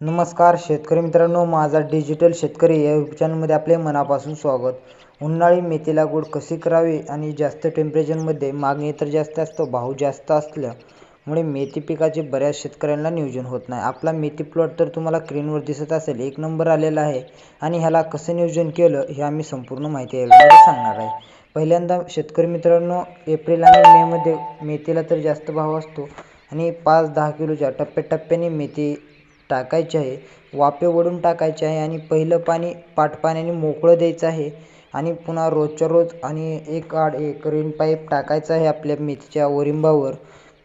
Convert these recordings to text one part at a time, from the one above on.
नमस्कार शेतकरी मित्रांनो माझा डिजिटल शेतकरी या यूट्यूब चॅनलमध्ये आपले मनापासून स्वागत. उन्हाळी मेथी लागवड कशी करावी आणि जास्त टेम्परेचरमध्ये मागणी तर जास्त असतो भाव जास्त असल्यामुळे मेथी पिकाचे बऱ्याच शेतकऱ्यांना नियोजन होत नाही. आपला मेथी प्लॉट तर तुम्हाला स्क्रीनवर दिसत असेल एक नंबर आलेला आहे आणि ह्याला कसं नियोजन केलं हे आम्ही संपूर्ण माहिती यामध्ये सांगणार आहे. पहिल्यांदा शेतकरी मित्रांनो एप्रिल आणि मेमध्ये मेथीला तर जास्त भाव असतो आणि पाच दहा किलोच्या टप्प्याटप्प्याने मेथी टाकायचे आहे. वाफे ओढून टाकायचे आहे आणि पहिलं पाणी पाटपाण्याने मोकळं द्यायचं आहे आणि पुन्हा रोजच्या रोज आणि एक आड एक रेन पाईप टाकायचं आहे आपल्या मेथीच्या ओरिंबावर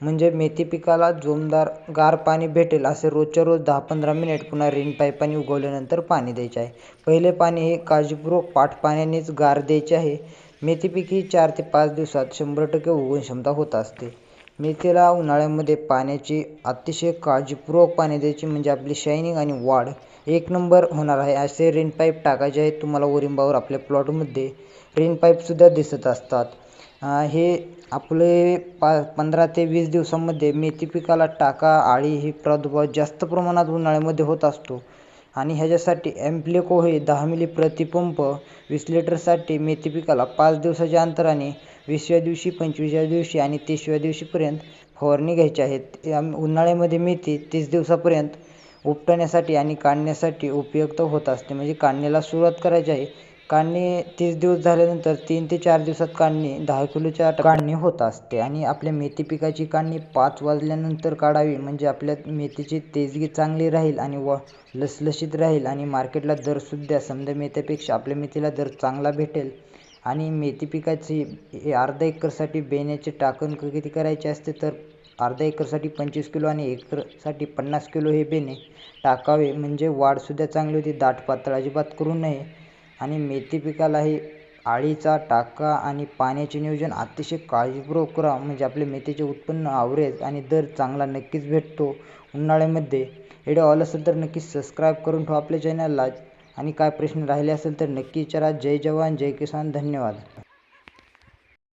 म्हणजे मेथी पिकाला जोमदार गार पाणी भेटेल असे रोजच्या रोज दहा पंधरा मिनिट पुन्हा रेन पाईपाने उगवल्यानंतर पाणी द्यायचे आहे. पहिले पाणी हे काळजीपूर्वक पाटपाण्यानेच गार द्यायचे आहे. मेथी पीक ही चार ते पाच दिवसात शंभर टक्के उगवण क्षमता होत असते. मेथीला उन्हाळ्यामध्ये पाण्याची अतिशय काळजीपूर्वक पाणी द्यायची म्हणजे आपली शायनिंग आणि वाढ एक नंबर होणार आहे. असे रेन पाईप टाकायचे आहेत. तुम्हाला ओरिंबावर आपल्या प्लॉटमध्ये रेन पाईपसुद्धा दिसत असतात. हे आपले पा पंधरा ते वीस दिवसांमध्ये मेथी पिकाला टाका आळी ही प्रादुर्भाव जास्त प्रमाणात उन्हाळ्यामध्ये होत असतो. आणि ह्याच्यासाठी ॲम्प्लिको हे दहा मिली प्रतिपंप वीस लिटरसाठी मेथी पिकाला पाच दिवसाच्या अंतराने वीसव्या दिवशी पंचवीसव्या दिवशी आणि तीसव्या दिवशीपर्यंत फवारणी घ्यायची आहेत उन्हाळ्यामध्ये मेथी तीस दिवसापर्यंत उपटण्यासाठी आणि काढण्यासाठी उपयुक्त होत असते. म्हणजे काढण्याला सुरुवात करायची आहे. काढणी तीस दिवस झाल्यानंतर तीन ते चार दिवसात काढणी दहा किलोच्या काढणी होत असते आणि आपल्या मेथी पिकाची काढणी पाच वाजल्यानंतर काढावी म्हणजे आपल्या मेथीची तेजगी चांगली राहील आणि व लसलशीत राहील आणि मार्केटला दरसुद्धा समजा मेथ्यापेक्षा आपल्या मेथीला दर चांगला भेटेल. आणि मेथी पिकाची अर्धा एकरसाठी बेण्याचे टाकण किती करायचे असते तर अर्धा एकरसाठी पंचवीस किलो आणि एकरसाठी पन्नास किलो हे बेणे टाकावे म्हणजे वाढसुद्धा चांगली होती. दाट पातळ अजिबात करू नये. आणि मेथी पिकालाही आळीचा टाका आणि पाण्याचे नियोजन अतिशय काळजीपूर्वक करा. म्हणजे आपले मेथीचे उत्पन्न आवरेज आणि दर चांगला नक्कीच भेटतो. उन्हाळ्यामध्ये व्हिडिओ ऑल असेल तर नक्कीच सबस्क्राईब करून ठेवा आपल्या चॅनलला आणि काय प्रश्न राहिले असेल तर नक्की विचारा. जय जवान जय किसान. धन्यवाद.